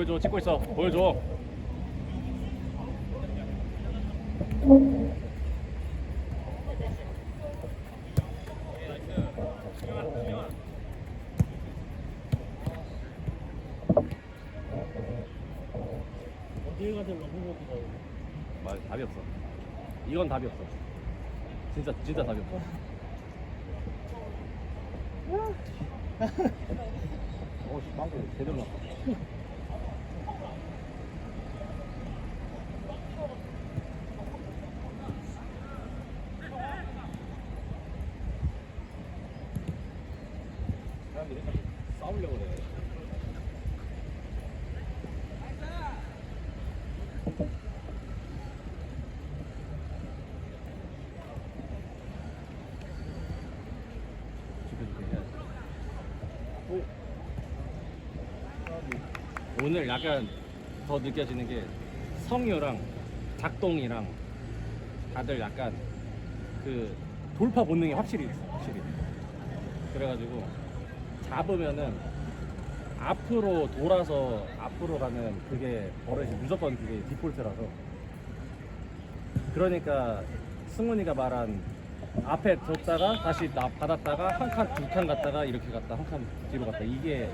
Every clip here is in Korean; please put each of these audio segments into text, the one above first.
보여줘 찍고 있어. 보여줘. 말 답이 없어. 이건 답이 없어. 진짜 진짜 답이 없어 어씨 빵꾸 제대로 났다 사람들이 자꾸 싸우려고 그래 지켜줄게 해야지. 오늘 약간 더 느껴지는 게 성유랑 작동이랑 다들 약간 그 돌파 본능이 확실히 있어 확실히. 그래가지고 잡으면은 앞으로 돌아서 앞으로 가는 그게 버릇이 무조건 그게 디폴트라서. 그러니까 승훈이가 말한 앞에 뒀다가 다시 나 받았다가 한 칸 두 칸 갔다가 이렇게 갔다 한 칸 뒤로 갔다. 이게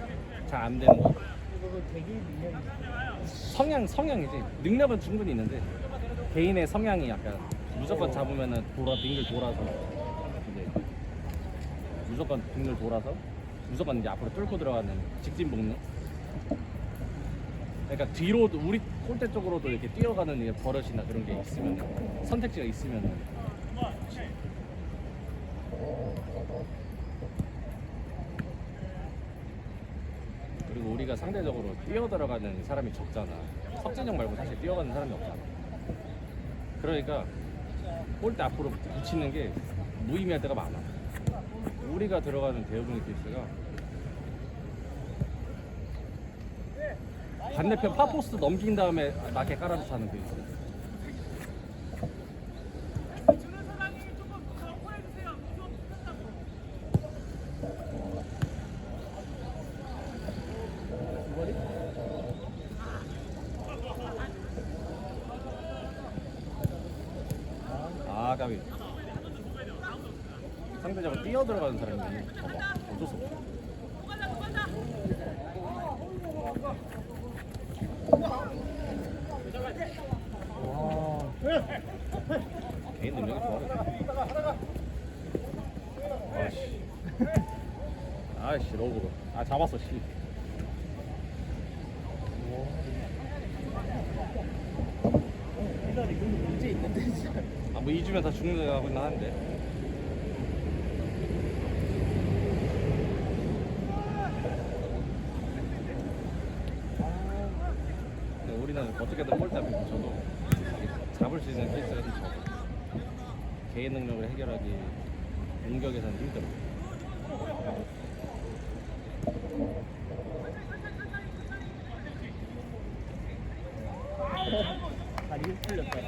잘 안 되는 거이 거는 되게 능력이 성향 성향이지 능력은 충분히 있는데 개인의 성향이 약간 무조건 잡으면은 돌아 빙글 돌아서 이제 무조건 빙글 돌아서 무조건 이제 앞으로 뚫고 들어가는 직진 복능 그러니까 뒤로도 우리 골대 쪽으로도 이렇게 뛰어가는 버릇이나 그런 게 있으면 선택지가 있으면은 그리고 우리가 상대적으로 뛰어 들어가는 사람이 적잖아. 석진형 말고 사실 뛰어가는 사람이 없잖아. 그러니까 골대 앞으로 붙이는 게 무의미할 때가 많아. 우리가 들어가는 대부분의 케이스가 반대편 파포스트 넘긴 다음에 낮게 깔아서 차는 케이스. 아, 까비. 상대적으로 뛰어 들어가는 사람이 봐봐. 어쩔 수 없어. 와. 개인 능력이 좋아요. 아씨. 아씨, 로브로. 아, 잡았어, 씨. 페달이 근데 문제 있는데 진짜 아, 뭐 2주면 다 죽는다고 하는데. 근데 우리는 어떻게든 볼 잡히고 저도 잡을 수 있는 케이스가 좀 적어. 개인 능력을 해결하기 공격에서는 힘들어. 다리 훅 풀렸다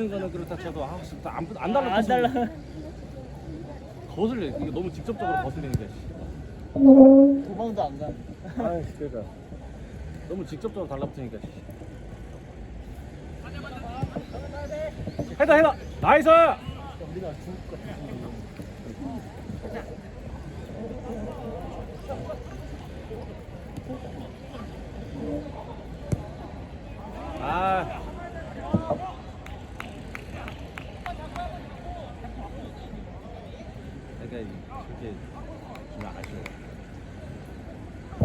아 있는 거는 그렇다 쳐도 아 진짜 안, 안 아, 달라 안 달라. 거슬려 이게 너무 직접적으로 거슬리는 게 씨. 도망도 안 가 아 그러니까. 너무 직접적으로 달라붙으니까. 씨. 해다 해다 나이스! 우리가 죽을 것 같아 아 그러니까 이게 좀 아쉬워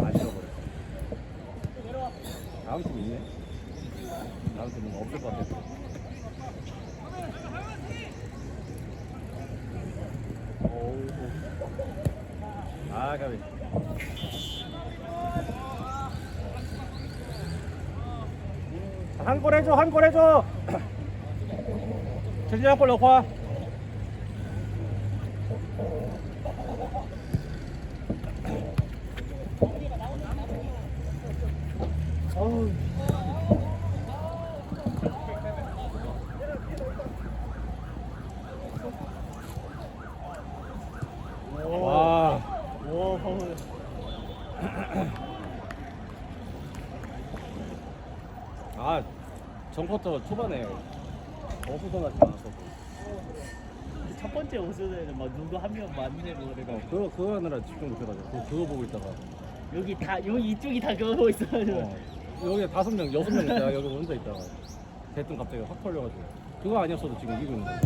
아쉬워버려 다음 팀 있네 다음 팀은 없을 것 같아 아 가비 한 골 해줘 한 골 해줘 최진이 한골 넣고 와 어우. 와. 와, 방금. 아, 전쿼터 초반에 어수선하지 않았어. 첫 번째 오전에는 막 누구 한 명 맞네 뭐 그래가 어, 그거 그거 하느라 집중 못해가지고. 그거, 그거 보고 있다가. 여기 다 여기 이쪽이 다 그거 보고 있어가지고. 어, 여기 다섯 명 여섯 명 있다가 여기 혼자 있다가 대뜸 갑자기 확 털려가지고. 그거 아니었어도 지금 이기고 있는데.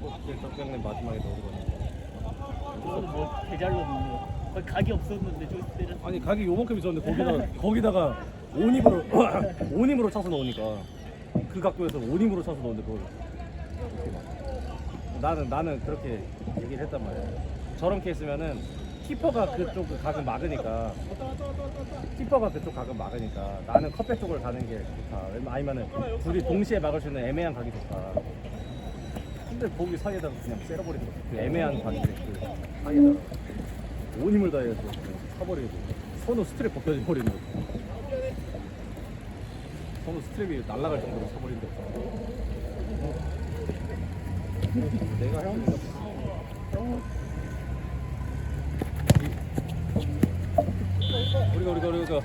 뭐 덕병님 마지막에 넣어보는 그거는 뭐 대잘로 넣는 거 의 각이 없었는데 저기 때렸어 아니 각이 요만큼 있었는데 거기다가 거기다가 온입으로 온입으로 차서 넣으니까. 그 각도에서 온입으로 차서 넣는데 그걸 이렇게 막. 나는 나는 그렇게 얘기를 했단 말이야. 저렇게 했으면은 키퍼가 그쪽 각을 막으니까 키퍼가 그쪽 각을 막으니까 나는 컵백 쪽을 가는 게 좋다. 왜냐면 아니면은 둘이 동시에 막을 수 있는 애매한 각이 좋다. 근데 거기 사이에다가 그냥 째려버리는 거그 애매한 각이 그 사이에다가 온 힘을 다해서 차버리고 선우 스트랩 벗겨져 버리는 거 선우 스트랩이 날아갈 정도로 거 내가 형이니까 우리가 우리가 우리가.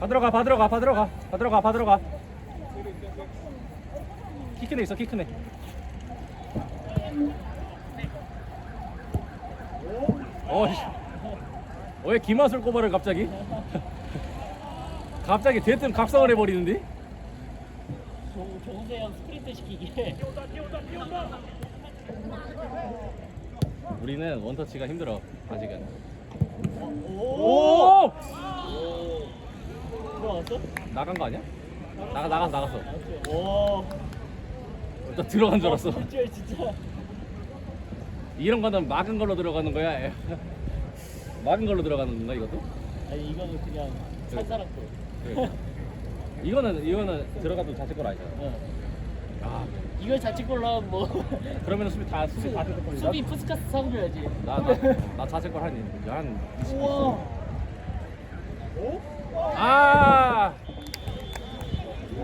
받으러 가 받으러 가 받으러 가 받으러 가 받으러 가. 키 크네 있어 키 크네 어이씨 어, 왜 기마술 꼬바를 갑자기? 갑자기 대뜸 각성을 해버리는데? 조- 조세 형 스프린트 시키기에 우리는 원터치가 힘들어 아직은 오! 오! 들어왔어? 나간 거 아니야? 나가 나가서 나갔어 오 나 들어간 줄 알았어 진짜 진짜 이런 거는 막은 걸로 들어가는 거야? 막은 걸로 들어가는 건가 이것도? 아니 이거는 그냥 찰사람 거. 그래. 이거는 이거는 들어가도 자책골 아니잖아. 어. 아 이걸 자책골로 하면 뭐. 그러면 수비 다 수비 다 자책골이다 수비 푸스카스 사줘야지. 나나 자책골 한한 우와. 아!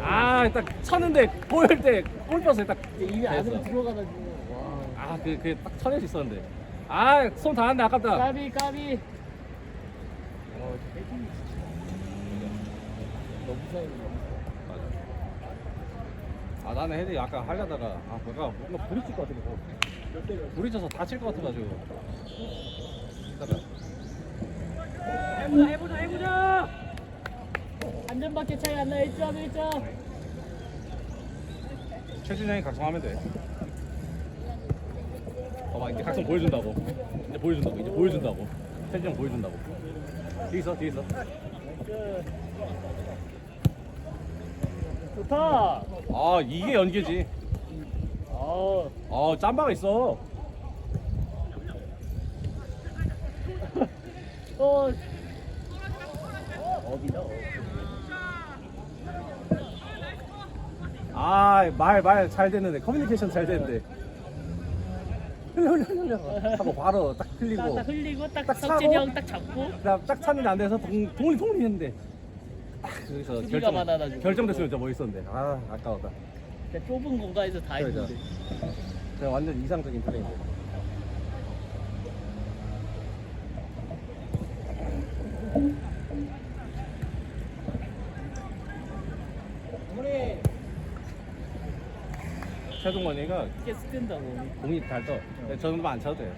아, 딱 쳤는데 보일 때 골퍼스에 딱 이미 안으로. 들어가가지고. 와 아, 그그딱 쳐낼 수 있었는데. 아, 손 닿았네 아깝다. 까비 까비 어, 너무 맞아. 아, 나는 헤드 아까 하려다가 아, 뭔가 뭔가 불이 칠것 같은 거. 불이 쳐서 다칠 것 같아가지고. 해보자, 해보자, 해보자. 안전밖에 차이 안 나 1점 1점 최진영이 각성하면 돼. 봐봐 이제 각성 보여준다고. 이제 보여준다고. 이제 보여준다고. 최진영 보여준다고. 뒤에 있어, 뒤에 있어. 좋다 아 이게 연계지. 아 아 짬바가 있어. 어. 업이다 업. 아 말 말잘 됐는데 커뮤니케이션 잘 됐는데. 흘려 흘려 흘려 하고 바로 딱 딱, 흘리고. 딱 흘리고 딱, 딱 석진이 차고. 형 딱 잡고 그다음 딱 찼는데 안 돼서 동 동리 동리 했는데. 딱 수비가 결정 많아가지고. 결정됐으면 진짜 멋있었는데. 아 아까웠다. 그냥 좁은 공간에서 다 그러죠. 했는데 완전 이상적인 플레이인데. 최동원이가 이게 스탠다고 공이 잘 떠. 근데 저 정도만 안 쳐도 돼요.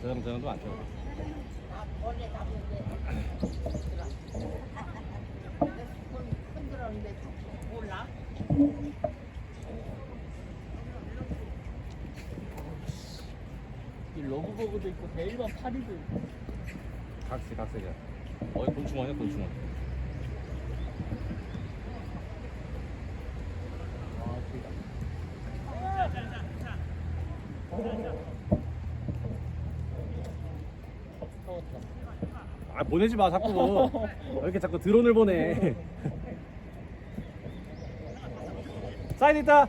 저 정도, 저 정도만 안 쳐도 돼. 이 러브버그도 있고 베일만 파리도 있고 각색, 각색이야. 어이, 곤충원이야, 곤충원. 보내지 마 자꾸. 왜 이렇게 자꾸 드론을 보내? 사이드 있다.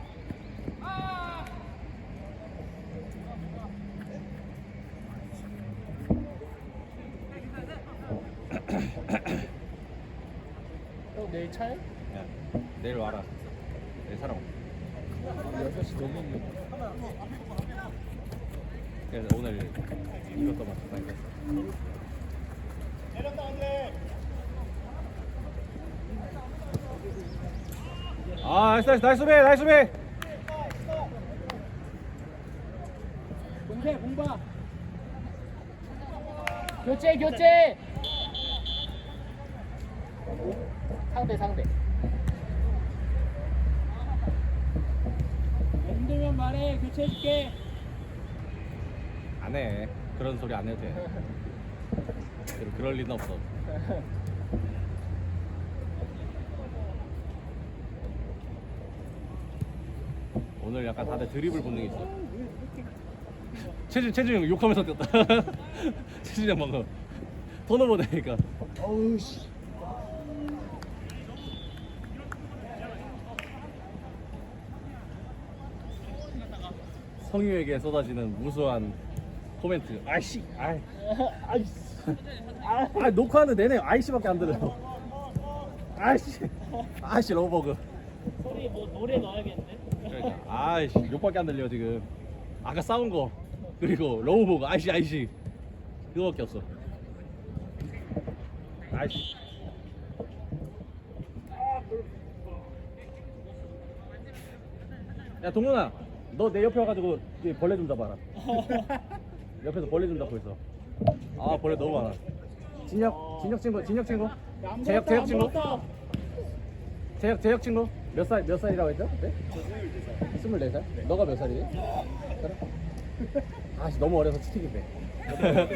형 내일 차에? 야, 내일 와라. 내일 사람 6시 넘었는데 오늘 이것도 맞췄다 이거 아, 나이스, 나이스, 나이스 수비, 나이스 수비. 공세 공봐 교체 교체 상대 상대 힘들면 말해 교체해줄게 안 해. 그런 소리 안 해도 돼. 그럴- 리는 없어. 오늘 약간 다들 드리블 본능이 있어. 최준 최준 형 욕하면서 뛰었다. 최준 형 방금 턴오버 되니까. 어우 씨 성유에게 쏟아지는 무수한 코멘트. 아이씨, 아이, 아이씨 아 아 녹화하는 내내 아이씨밖에 안 들어요. 아이씨, 아이씨 로버그. 소리 뭐 노래 넣어야겠네 그러니까 아이씨 욕밖에 안 들려 지금. 아까 싸운 거 그리고 로버그 아이씨 아이씨 그거밖에 없어. 아이씨. 야 동훈아, 너 내 옆에 와가지고 이 벌레 좀 잡아라. 옆에서 벌레 좀 잡고 있어. 아 벌레 너무 많아. 진혁, 진혁 친구, 진혁 친구, 재혁, 재혁 친구, 재혁, 재혁 친구 몇 살, 몇 살이라고 했죠? 네? 스물네 살? 너가 몇 살이지? 아씨 너무 어려서 치팅이 돼.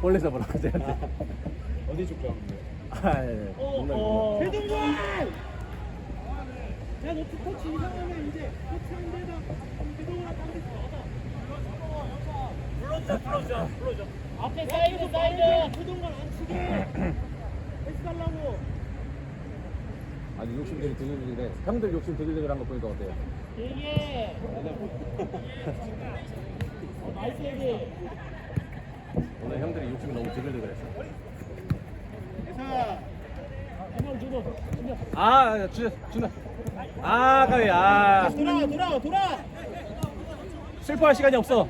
벌레 잡으라 쟤한테. 어디 근데? 아, 예, 예. 농담이고. 어. 배동관! 야너 터치 이상하면 이제 터치 안 되다. 배동관 딴데 불 불러줘 불러줘. 앞에 사이드 사이드 배동관 안 치게. 패스 달라고. 아니 욕심들이 드글드글해. 형들 욕심 드글드글한 거 보니까 어때요? 되게 어, 나이스 얘기 오늘 형들이 욕심이 너무 드글드글했어. 대사. 준영 준영 준영 아, 주, 준아. 아, 까비, 아. 돌아 돌아 돌아. 슬퍼할 시간이 없어.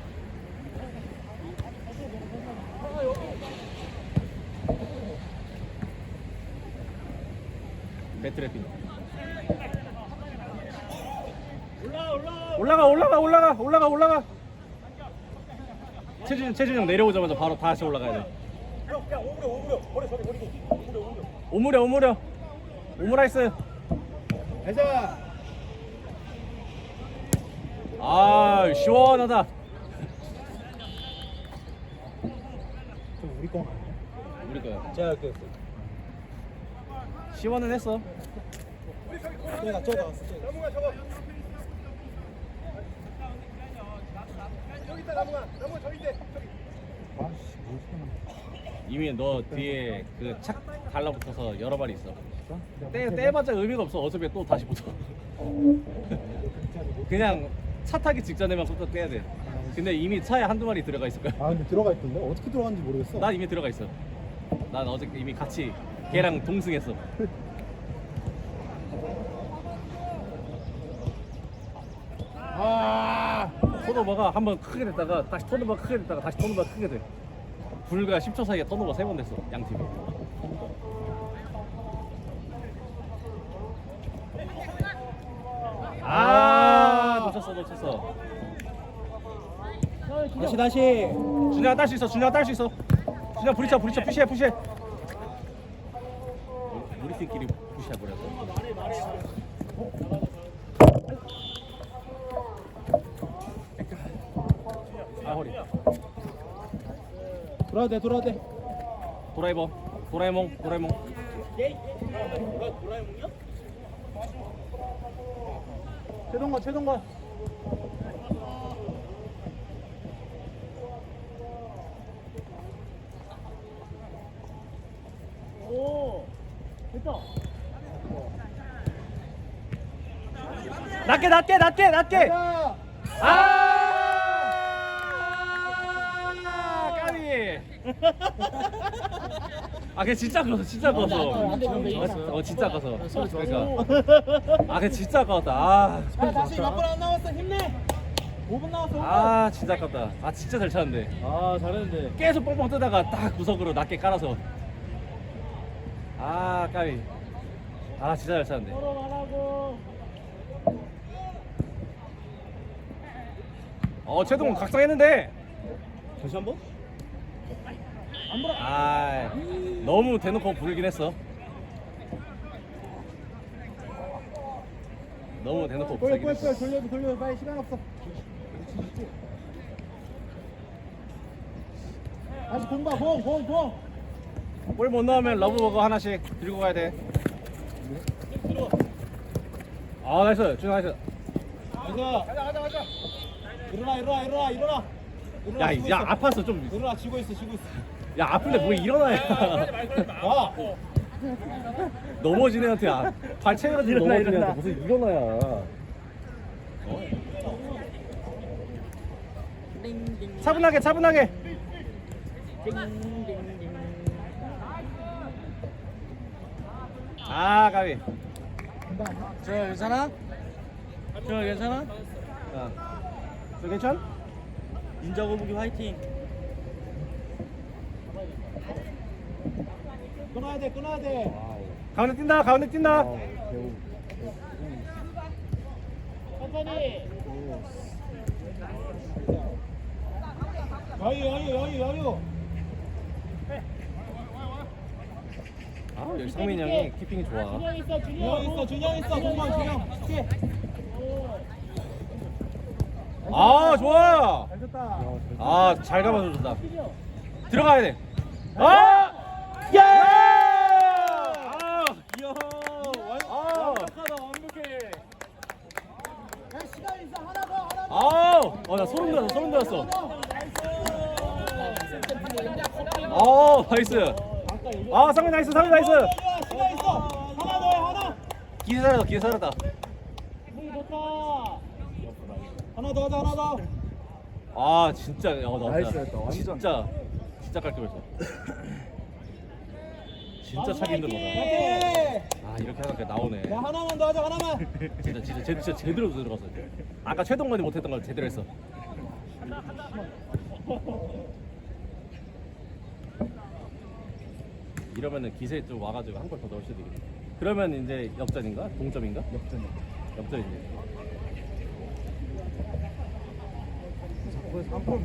배트래핑. 올라 올라. 올라가, 올라가, 올라가, 올라가, 올라가. 최준, 최준 형 내려오자마자 바로 다시 올라가야 돼. 야 오므려 오므려 버려 버려 버리고 오므려 오므려. 오므려, 오므려. 오므라이스. 대사. 아, 시원하다. 우리 거. 우리 거야. 제가 그 시원은 했어. 내가 저거 왔어. 나무가 저거. 여기 있다 나무가 저기 있대. 저기. 이미 너 뒤에 그 착 달라붙어서 여러 마리 있어. 떼, 떼봤자 의미가 없어. 어차피 또 다시 붙어. 그냥 차 타기 직전에만 꼭 떼야 돼. 근데 이미 차에 한두 마리 들어가 있을 거야. 아 근데 들어가 있던데 어떻게 들어갔는지 모르겠어. 난 이미 들어가 있어. 난 어제 이미 같이 걔랑 동승했어. 아 턴오버가 한 번 크게 됐다가 다시 턴오버 크게 됐다가 다시 턴오버 크게 돼. 불과 10초 사이에 턴오버 세 번 됐어. 양 팀이. 아, 놓쳤어, 놓쳤어. 다시 다시. 준혁아 딸수 있어. 준혁아 딸수 있어. 준혁아 부딪혀, 부딪혀, 푸시해, 푸시해. 우리 팀끼리 푸시해 버렸어. 아 허리. 돌아야 돼 돌아야 돼. 도라이버, 도라에몽, 도라에몽. 최동관 최동관. 오 됐다 낮게, 낮게, 낮게, 낮게. 야! 아! 까비. 아, 걔 진짜 커서, 진짜 커서. 안 돼, 안 돼, 안 돼. 어, 어, 진짜 커서. 그러니까. 아, 걔 진짜 커다. 아, 야 다시 몇 분 안 남았어 힘내 5분 남았어 5분 아, 진짜 컸다. 아, 진짜 잘 찼는데. 아 잘했는데. 계속 뻥뻥 뜨다가 딱 구석으로 낮게 깔아서. 아, 까비. 아, 진짜 잘 찼는데. 서로 말하고. 어, 최동훈 각성했는데. 다시 한번? 아, 너무 대놓고 부르긴 했어. 너무 대놓고 부르긴 했어. 빨리 돌려도 돌려도 빨리 시간 없어 다시 공 봐 공 공 공 골 못 넣으면 러브버거 하나씩 들고 가야 돼. 아, 나이스. 준호 나이스. 가자 가자 가자 일어나 일어나 일어나 일어나 일어나, 야, 지고 야, 있어. 아팠어 좀. 일어나 지고 있어 지고 있어 야, 아픈데 뭐 일어나야. 아 넘어진 애한테 아, 발 채워가지고 일어나, 넘어진 일어나. 애한테 무슨 일어나야. 어? 차분하게, 차분하게. 아, 가비. 저 괜찮아? 저 괜찮아? 어. 저 괜찮? 인자 거북이 화이팅. 끊어야 돼 끊어야 돼 가운데 뛴다, 가운데 뛴다. 천천히. 여유 여유 여유 여유 아, 여기 상민 형이 키핑이 좋아. 준영 있어 준영 있어 준영 있어 공방 준영 아, 좋아. 잘 쳤다 아, 잘 감아줬다. 들어가야 돼. 아! 예! 아! 이야 아! 완벽하다 완벽해 야 시간 있어 하나 더 하나 더 아우! 어, 나 소름 돋았어, 소름 돋았어. 어, 나이스. 아, 상민 나이스, 상민 나이스. 시간 있어 하나 더해 하나 기세 살았다, 기세 살았다. 공이 좋다. 하나 더 하자 하나 더 아, 진짜, 야, 나 완전. 진짜, 진짜 깔끔했어. 진짜 차기. 파이팅 아, 이렇게 하니까 나오네. 야 하나만 더 하자 하나만 진짜, 진짜, 제, 진짜 제대로 들어갔어. 아까 최동관이 못했던 걸 제대로 했어. 이러면은 기세 좀 와가지고 한 골 더 넣을 수도 있겠네. 그러면 이제 역전인가? 동점인가? 역전. 역전이지. 거기서 한골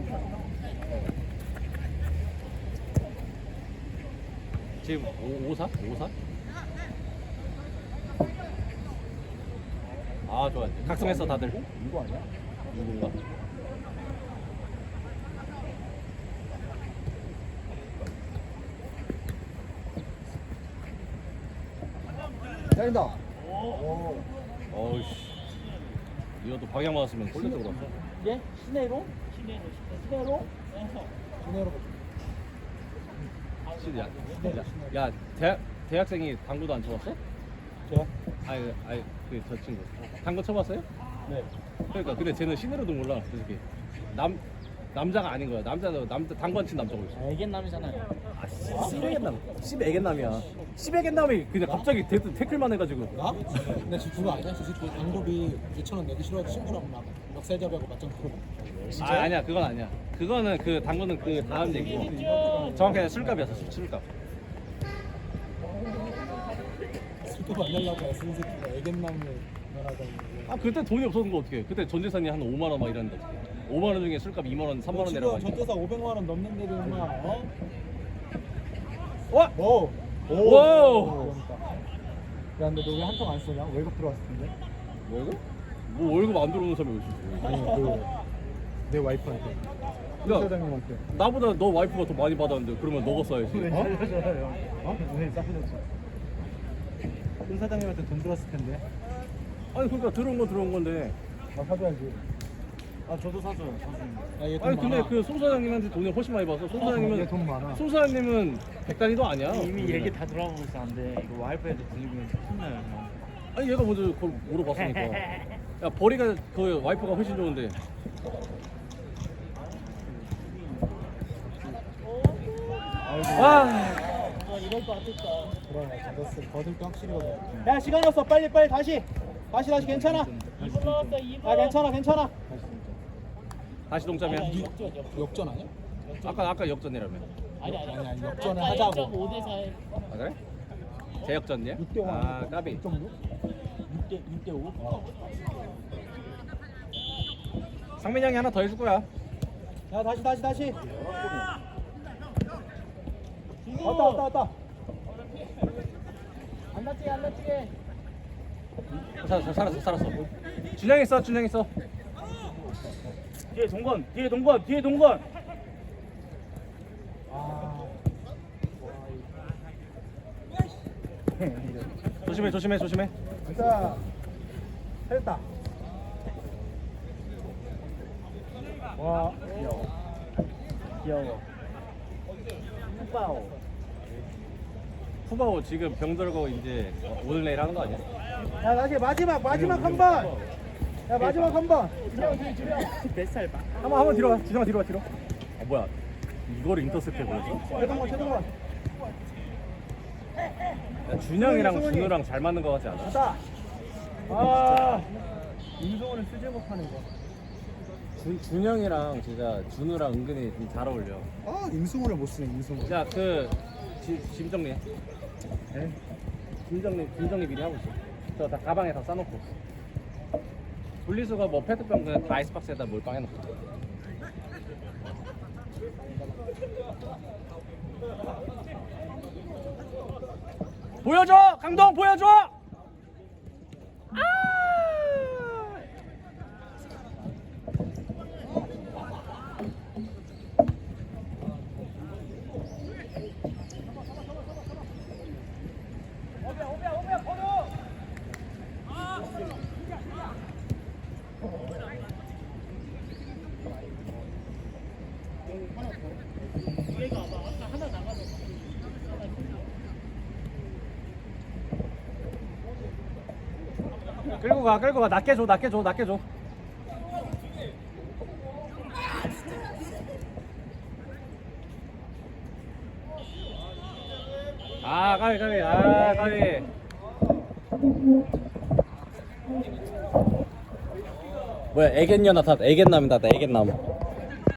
지금 5, 5사? 5사? 아 좋아 각성했어 다들 이거 아니야? 누군가? 잘린다 어우씨 이것도 방향 맞았으면 골대 왔어 예? 시내로? 시내로. 시내로? 진해로 야, 야, 야 대학, 대학생이 당구도 안 쳐봤어? 저? 아니 아니 그 저 친구 당구 쳐봤어요? 네 그러니까 근데 쟤는 시내로도 몰라 솔직히 남 남자가 아닌 거야 남자는 남자 당구 안친 남자고 있어 알겠남이잖아요. 아, 씨베겐남. 씨베겐남이야. 씨베겐남이 그냥 갑자기 태, 태클만 해가지고. 나? 근데 지금 그거 아니야? 지금 그 방법이 2천 원 내기 싫어하고 친구랑 막 멱살잡이하고 맞짱 뜨고 아, 아니야, 그건 아니야. 그거는 그 당구는 그 다음 얘기고. 정확히 술값이었어, 술, 술값. 안 내려고 애쓰는 새끼가 애견남을 말하자니 아, 그때 돈이 없었는 거 어떻게? 그때 전 재산이 한 5만 원 막 이랬는데 어떻게? 5만 원 중에 술값 2만 원, 3만 원 지금 내려가지고. 전태사 500만 원 넘는 데도 인마 어? 와! 오! 오! 그러니까. 야 근데 너 왜 한 통 안 쏘냐? 월급 들어왔을 텐데 월급? 뭐 월급 안 들어오는 사람이 어디 있어? 아니 그 내 와이프한테 야, 사장님한테 나보다 너 와이프가 더 많이 받았는데 그러면 너가 써야지. 살려줘요 어? 왜 싸프졌죠? 큰 사장님한테 돈 들었을 텐데 아니 그러니까 들어온 건 들어온 건데. 나 사줘야지 아 저도 사줘요. 야얘 돈 아니 근데 많아 그송 사장님한테 돈을 훨씬 많이 받았어. 송 사장님은 얘돈 많아. 송 사장님은 백단위도 아니야. 이미 얘기 다 들어가고 있었는데 이거 와이프한테 들리면 혼나요. 형. 아니 얘가 먼저 그걸 물어봤으니까. 야 버리가 그 와이프가 훨씬 좋은데. 와. 이럴 거 같았다. 그래 잡았어 거들 게 확실히거든 야 시간 없어 빨리 빨리 다시 다시 다시 괜찮아 2분 남았어 2분. 아 괜찮아 괜찮아 다시 동점이야. 아니, 역전 역전. 역전 아니야? 아까 아까 역전이라며. 아니 아니 아니, 아니, 역전을 아까 하자고. 0.5대 4에 아 그래? 재역전이야? 6대 5 아 까비. 6.6? 6대 6대 5. 상민 형이 하나 더 해줄 거야. 야 다시 다시 다시 왔다 왔다 왔다 안 다치게 안 다치게. 살았어 살았어 살았어. 준영 있어 준영 있어. 뒤에 동건 뒤에 동건 뒤에 동건 조심해 조심해 조심해. 자 했다 와 귀여워 귀여워 푸바오 후바오 지금 병 들고 이제 어, 오늘 내일 하는 거 아니야? 야 다시 마지막 마지막 한 번 야 마지막 한 번 뱃살 봐. 한번 한번 뒤로 가. 지성아 뒤로 가 뒤로. 아 뭐야? 이거를 인터셉트 해버렸어? 최동건 최동건 야, 준영이랑 준우랑 잘 맞는 거 같지 않아? 갔다 아 임성원을 쓰지 못하는 거 준, 준영이랑 진짜 준우랑 은근히 좀 잘 어울려. 아 임승호를 못 쓰네 임승호 자, 그 지- 짐 정리. 네? 짐 정리, 짐 정리 미리 하고 있어. 저 다 가방에 다 싸놓고. 분리수거 뭐 페트병 그냥 다 아이스박스에다 몰빵 해놓고. 보여줘, 강동 보여줘. 아! 끌고 가, 끌고 가. 낮게 줘, 낮게 줘, 낮게 줘. 아, 가위, 가위, 아, 가위. 뭐야, 애견녀 나타났다. 애견남이 나타났다. 애견남.